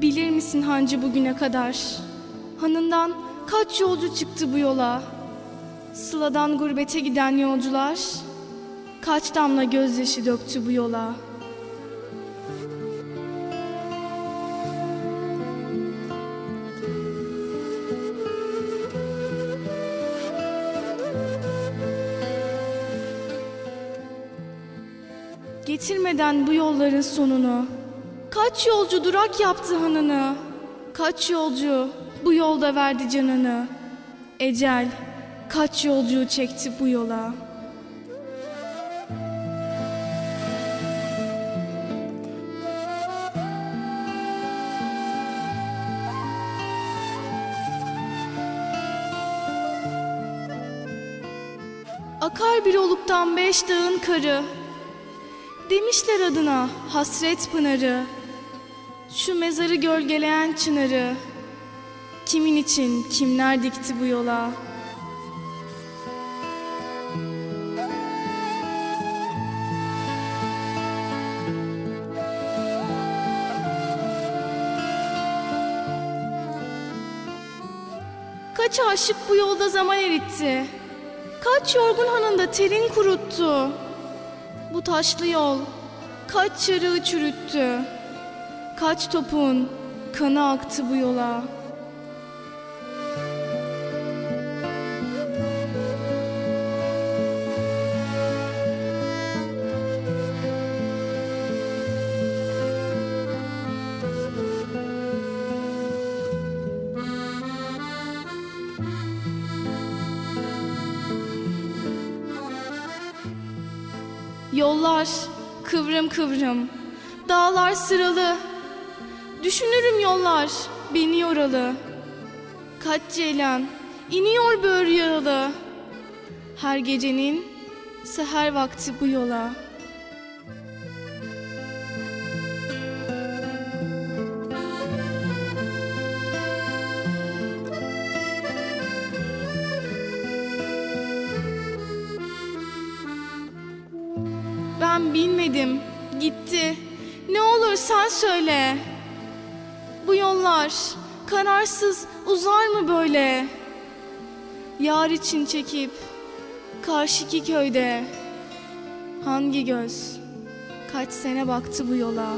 Bilir misin hancı bugüne kadar? Hanından kaç yolcu çıktı bu yola? Sıla'dan gurbete giden yolcular kaç damla gözyaşı döktü bu yola? Getirmeden bu yolların sonunu. Kaç yolcu durak yaptı hanını? Kaç yolcu bu yolda verdi canını? Ecel kaç yolcuyu çekti bu yola? Akar bir oluktan beş dağın karı Demişler adına hasret pınarı Şu mezarı gölgeleyen çınarı. Kimin için kimler dikti bu yola? Kaç aşık bu yolda zaman eritti? Kaç yorgun hanında terin kuruttu bu taşlı yol kaç çarığı çürüttü. Kaç topun kanı aktı bu yola. Yollar kıvrım kıvrım, dağlar sıralı. Düşünürüm yollar beni yoralı. Kaç ceylan iniyor böğür yaralı. Her gecenin seher vakti bu yola. Ben bilmedim, gitti. Ne olur sen söyle. Bu yollar kararsız uzar mı böyle? Yar için çekip karşıki köyde hangi göz kaç sene baktı bu yola?